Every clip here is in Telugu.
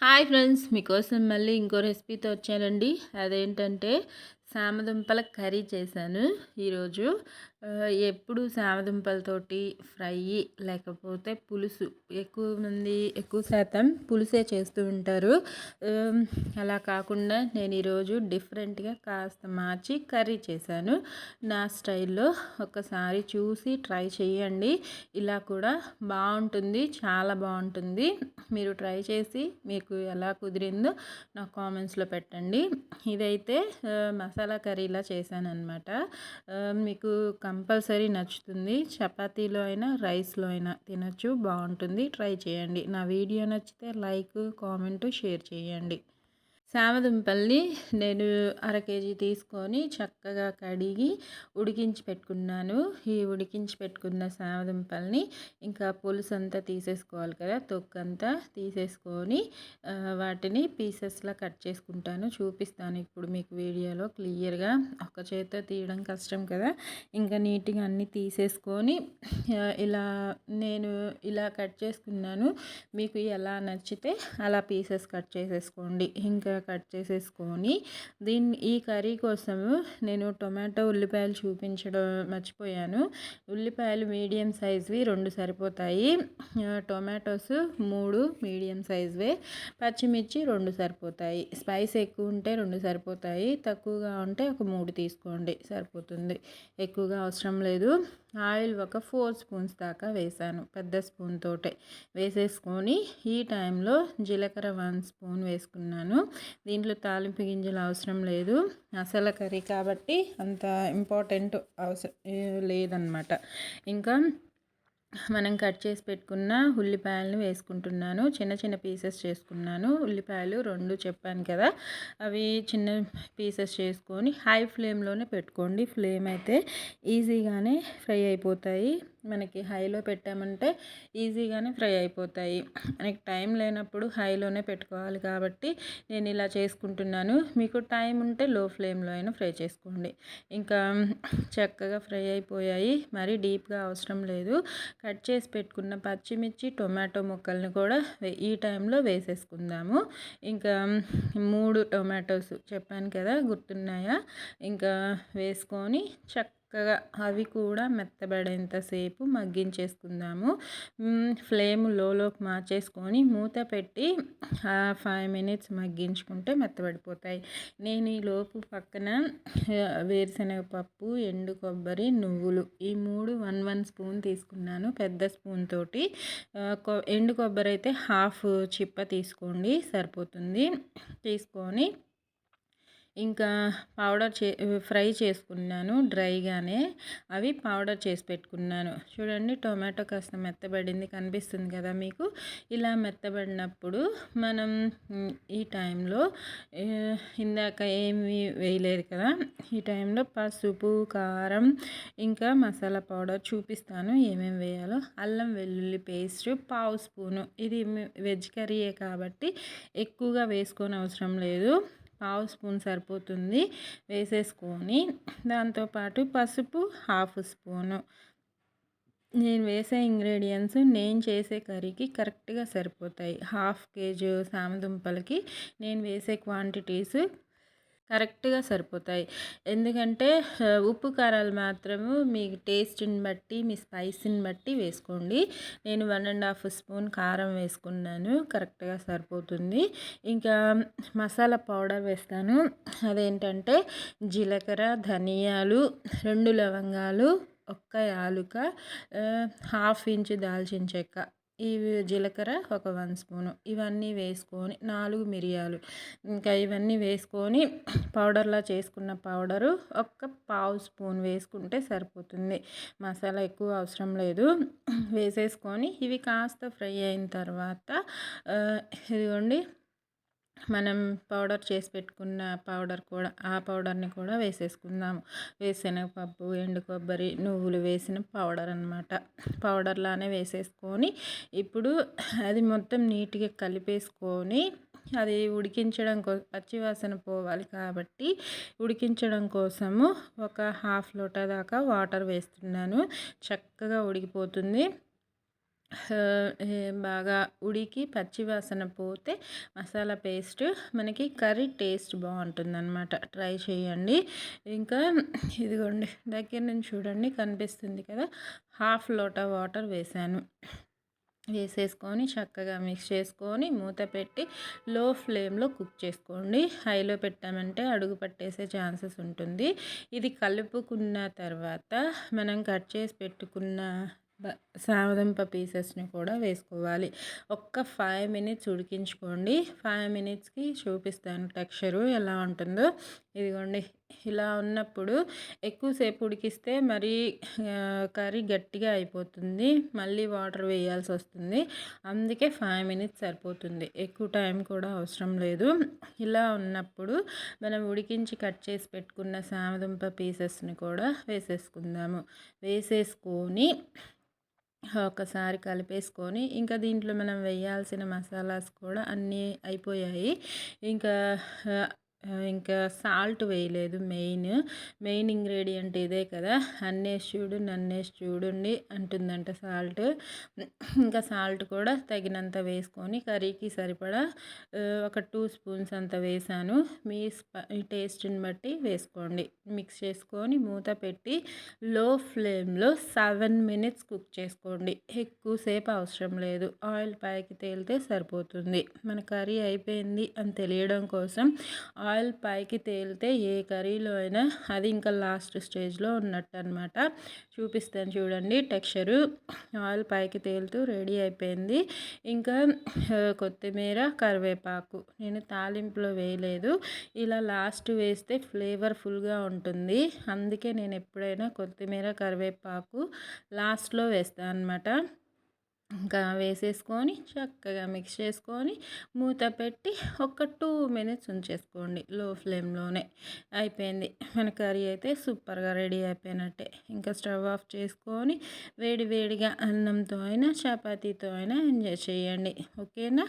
హాయ్ ఫ్రెండ్స్ మీకోసం మళ్ళీ ఇంకో రెసిపీతో వచ్చానండి అదేంటంటే సామదుంపల కర్రీ చేశాను ఈరోజు. ఎప్పుడు సామదుంపలతోటి ఫ్రై లేకపోతే పులుసు. ఎక్కువ మంది ఎక్కువ శాతం పులుసే చేస్తూ ఉంటారు. అలా కాకుండా నేను ఈరోజు డిఫరెంట్గా కాస్త మార్చి కర్రీ చేశాను. నా స్టైల్లో ఒకసారి చూసి ట్రై చేయండి ఇలా కూడా బాగుంటుంది చాలా బాగుంటుంది. మీరు ట్రై చేసి మీకు ఎలా కుదిరిందో నా కామెంట్స్లో పెట్టండి. ఇదైతే మసాలా కర్రీలా చేశాను అనమాట మీకు కంపల్సరీ నచ్చుతుంది. చపాతీలో అయినా రైస్లో అయినా తినచ్చు బాగుంటుంది. ట్రై చేయండి. నా వీడియో నచ్చితే లైక్ కామెంట్ షేర్ చేయండి. సామదుంపల్ని నేను అర కేజీ తీసుకొని చక్కగా కడిగి ఉడికించి పెట్టుకున్నాను. ఈ ఉడికించి పెట్టుకున్న సామదుంపల్ని ఇంకా పులుసు అంతా తీసేసుకోవాలి కదా తొక్కంతా తీసేసుకొని వాటిని పీసెస్లా కట్ చేసుకుంటాను. చూపిస్తాను ఇప్పుడు మీకు వీడియోలో క్లియర్గా. ఒక చేత తీయడం కష్టం కదా. ఇంకా నీట్గా అన్నీ తీసేసుకొని ఇలా నేను ఇలా కట్ చేసుకున్నాను. మీకు ఎలా నచ్చితే అలా పీసెస్ కట్ చేసేసుకోండి. ఇంకా కట్ చేసేసుకొని దీన్ని ఈ కర్రీ కోసము నేను టొమాటో ఉల్లిపాయలు చూపించడం మర్చిపోయాను. ఉల్లిపాయలు మీడియం సైజ్వి రెండు సరిపోతాయి. టొమాటోస్ మూడు మీడియం సైజ్వే. పచ్చిమిర్చి రెండు సరిపోతాయి. స్పైస్ ఎక్కువ ఉంటే రెండు సరిపోతాయి. తక్కువగా ఉంటే ఒక మూడు తీసుకోండి. సరిపోతుంది. ఎక్కువగా అవసరం లేదు. ఆయిల్ ఒక ఫోర్ స్పూన్స్ దాకా వేసాను పెద్ద స్పూన్ తోటే. వేసేసుకొని ఈ టైంలో జీలకర్ర వన్ స్పూన్ వేసుకున్నాను. దీంట్లో తాలింపు గింజలు అవసరం లేదు. అసలు కర్రీ కాబట్టి అంత ఇంపార్టెంట్ అవసరం లేదనమాట ఇంకా మనం కట్ చేసి పెట్టుకున్న ఉల్లిపాయలను వేసుకుంటున్నాను. చిన్న చిన్న పీసెస్ చేసుకున్నాను. ఉల్లిపాయలు రెండు చెప్పాను కదా. అవి చిన్న పీసెస్ చేసుకొని హై ఫ్లేమ్లోనే పెట్టుకోండి. ఫ్లేమ్ అయితే ఈజీగానే ఫ్రై అయిపోతాయి. మనకి హైలో పెట్టామంటే ఈజీగానే ఫ్రై అయిపోతాయి. మనకి టైం లేనప్పుడు హైలోనే పెట్టుకోవాలి కాబట్టి నేను ఇలా చేసుకుంటున్నాను. మీకు టైం ఉంటే లో ఫ్లేమ్లో అయినా ఫ్రై చేసుకోండి. ఇంకా చక్కగా ఫ్రై అయిపోయాయి. మరీ డీప్గా అవసరం లేదు. కట్ చేసి పెట్టుకున్న పచ్చిమిర్చి టొమాటో ముక్కల్ని కూడా ఈ టైంలో వేసేసుకుందాము. ఇంకా మూడు టొమాటోస్ చెప్పాను కదా గుర్తున్నాయా? ఇంకా వేసుకొని చక్క చక్కగా అవి కూడా మెత్తబడేంతసేపు మగ్గించేసుకుందాము. ఫ్లేమ్ లోలోకి మార్చేసుకొని మూత పెట్టి ఫైవ్ మినిట్స్ మగ్గించుకుంటే మెత్తబడిపోతాయి. నేను ఈ లోపు పక్కన వేరుశనగ పప్పు ఎండు కొబ్బరి నువ్వులు ఈ మూడు వన్ వన్ స్పూన్ తీసుకున్నాను పెద్ద స్పూన్ తోటి. ఎండు కొబ్బరి అయితే హాఫ్ చిప్ప తీసుకోండి సరిపోతుంది. తీసుకొని ఇంకా పౌడర్ చే ఫ్రై చేసుకున్నాను డ్రైగానే అవి పౌడర్ చేసి పెట్టుకున్నాను. చూడండి టొమాటో కాస్త మెత్తబడింది కనిపిస్తుంది కదా మీకు? ఇలా మెత్తబడినప్పుడు మనం ఈ టైంలో ఇందాక ఏమి వేయలేదు కదా? ఈ టైంలో పసుపు కారం ఇంకా మసాలా పౌడర్ చూపిస్తాను ఏమేమి వేయాలో. అల్లం వెల్లుల్లి పేస్ట్ పావు స్పూను. ఇది వెజ్ కర్రీయే కాబట్టి ఎక్కువగా వేసుకొని అవసరం లేదు. పావు స్పూన్ సరిపోతుంది. వేసేసుకొని దాంతోపాటు పసుపు హాఫ్ స్పూను. నేను వేసే ఇంగ్రీడియంట్స్ నేను చేసే కర్రీకి కరెక్ట్గా సరిపోతాయి. హాఫ్ కేజీ సామదుంపలకి నేను వేసే క్వాంటిటీస్ కరెక్ట్గా సరిపోతాయి. ఎందుకంటే ఉప్పు కారాలు మాత్రము మీ టేస్ట్ని బట్టి మీ స్పైసీని బట్టి వేసుకోండి. నేను వన్ అండ్ హాఫ్ స్పూన్ కారం వేసుకున్నాను కరెక్ట్గా సరిపోతుంది. ఇంకా మసాలా పౌడర్ వేస్తాను. అదేంటంటే జీలకర్ర ధనియాలు రెండు లవంగాలు ఒక్క యాలుక హాఫ్ ఇంచ్ దాల్చిన చెక్క. ఇవి జీలకర్ర ఒక వన్ స్పూను. ఇవన్నీ వేసుకొని నాలుగు మిరియాలు. ఇంకా ఇవన్నీ వేసుకొని పౌడర్లా చేసుకున్న పౌడరు ఒక పావు స్పూన్ వేసుకుంటే సరిపోతుంది. మసాలా ఎక్కువ అవసరం లేదు. వేసేసుకొని ఇవి కాస్త ఫ్రై అయిన తర్వాత ఇదిగోండి మనం పౌడర్ చేసి పెట్టుకున్న పౌడర్ కూడా ఆ పౌడర్ని కూడా వేసేసుకుందాము. వేసనగపప్పు ఎండు కొబ్బరి నువ్వులు వేసిన పౌడర్ అనమాట పౌడర్లానే వేసేసుకొని ఇప్పుడు అది మొత్తం నీట్గా కలిపేసుకొని అది ఉడికించడం కో పచ్చివాసన పోవాలి కాబట్టి ఉడికించడం కోసము ఒక హాఫ్ లోటా దాకా వాటర్ వేస్తున్నాను. చక్కగా ఉడికిపోతుంది. బాగా ఉడికి పచ్చివాసన పోతే మసాలా పేస్ట్ మనకి కర్రీ టేస్ట్ బాగుంటుందన్నమాట. ట్రై చేయండి. ఇంకా ఇదిగోండి దగ్గర నుంచి చూడండి కనిపిస్తుంది కదా హాఫ్ లోటా వాటర్ వేసాను. వేసేసుకొని చక్కగా మిక్స్ చేసుకొని మూత పెట్టి లో ఫ్లేమ్లో కుక్ చేసుకోండి. హైలో పెట్టామంటే అడుగు పట్టేసే ఛాన్సెస్ ఉంటుంది. ఇది కలుపుకున్న తర్వాత మనం కట్ చేసి పెట్టుకున్న సామదుంప పీసెస్ని కూడా వేసుకోవాలి. ఒక్క ఫైవ్ మినిట్స్ ఉడికించుకోండి. ఫైవ్ మినిట్స్కి చూపిస్తాను టెక్స్చరు ఎలా ఉంటుందో. ఇదిగోండి ఇలా ఉన్నప్పుడు ఎక్కువసేపు ఉడికిస్తే మరీ కర్రీ గట్టిగా అయిపోతుంది. మళ్ళీ వాటర్ వేయాల్సి వస్తుంది. అందుకే ఫైవ్ మినిట్స్ సరిపోతుంది. ఎక్కువ టైం కూడా అవసరం లేదు. ఇలా ఉన్నప్పుడు మనం ఉడికించి కట్ చేసి పెట్టుకున్న సామదుంప పీసెస్ని కూడా వేసేసుకుందాము. వేసేసుకొని ఒకసారి కలిపేసుకొని ఇంకా దీంట్లో మనం వేయాల్సిన మసాలాస్ కూడా అన్నీ అయిపోయాయి. ఇంకా ఇంకా సాల్ట్ వేయలేదు మెయిన్. మెయిన్ ఇంగ్రీడియంట్ ఇదే కదా. అన్నేసి చూడు నన్నేసి చూడండి అంటుందంట సాల్ట్. ఇంకా సాల్ట్ కూడా తగినంత వేసుకొని కర్రీకి సరిపడా ఒక టూ స్పూన్స్ అంత వేసాను. మీ టేస్ట్ని బట్టి వేసుకోండి. మిక్స్ చేసుకొని మూత పెట్టి లో ఫ్లేమ్లో సెవెన్ మినిట్స్ కుక్ చేసుకోండి. ఎక్కువసేపు అవసరం లేదు. ఆయిల్ పైకి తేలితే సరిపోతుంది. మన కర్రీ అయిపోయింది అని తెలియడం కోసం ఆయిల్ పైకి తేలితే ఏ కర్రీలో అయినా అది ఇంకా లాస్ట్ స్టేజ్లో ఉన్నట్టు అనమాట చూపిస్తాను చూడండి. టెక్స్చరు ఆయిల్ పైకి తేలుతూ రెడీ అయిపోయింది. ఇంకా కొత్తిమీర కరివేపాకు. నేను తాలింపులో వేయలేదు. ఇలా లాస్ట్ వేస్తే ఫ్లేవర్ఫుల్గా ఉంటుంది. అందుకే నేను ఎప్పుడైనా కొత్తిమీర కరివేపాకు లాస్ట్లో వేస్తాను అనమాట ఇంకా వేసేసుకొని చక్కగా మిక్స్ చేసుకొని మూత పెట్టి ఒక టూ మినిట్స్ ఉంచేసుకోండి లో ఫ్లేమ్లోనే. అయిపోయింది. మన కర్రీ అయితే సూపర్గా రెడీ అయిపోయినట్టే. ఇంకా స్టవ్ ఆఫ్ చేసుకొని వేడి వేడిగా అన్నంతో అయినా చపాతీతో అయినా ఎంజాయ్ చేయండి. ఓకేనా?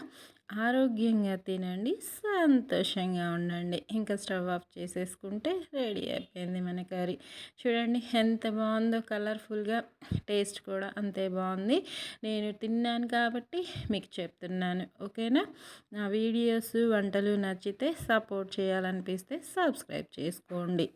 ఆరోగ్యంగా తినండి సంతోషంగా ఉండండి. ఇంకా స్టవ్ ఆఫ్ చేసేసుకుంటే రెడీ అయిపోయింది మన కర్రీ. చూడండి ఎంత బాగుందో కలర్ఫుల్గా టేస్ట్ కూడా అంతే బాగుంది. నేను తిన్నాను కాబట్టి మీకు చెప్తున్నాను ఓకేనా? నా వీడియోస్ వంటలు నచ్చితే సపోర్ట్ చేయాలనిపిస్తే సబ్స్క్రైబ్ చేసుకోండి.